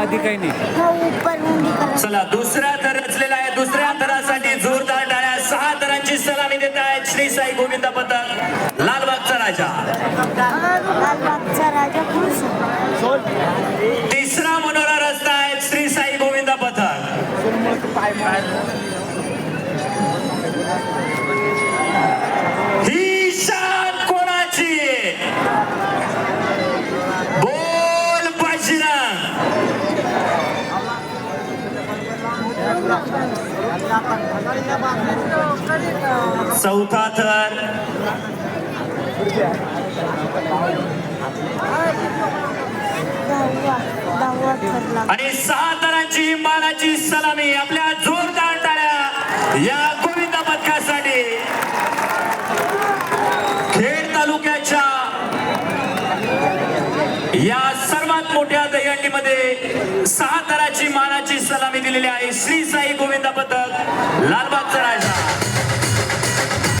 आधी काही नाही. चला दुसरा थर रचलेला आहे दुसऱ्या थरासाठी जोरदार टाळ्या. सहा थरांची सलामी देत आहेत श्री साई गोविंद पथक लालबागचा राजा. लालबागचा राजा खुश तिसरा मनोरा रस्ता आहे श्री साई गोविंद पथक चौथा थर. आणि सहा तरांची मानाची सलामी आपल्या जोरदार टाळ्या या गोविंद पथकासाठी खेड तालुक्याच्या या सर्वात मोठ्या दहीहंडीमध्ये सहा तराची मानाची सलामी दिलेली आहे. श्री साई गोविंद पथक लालबागचा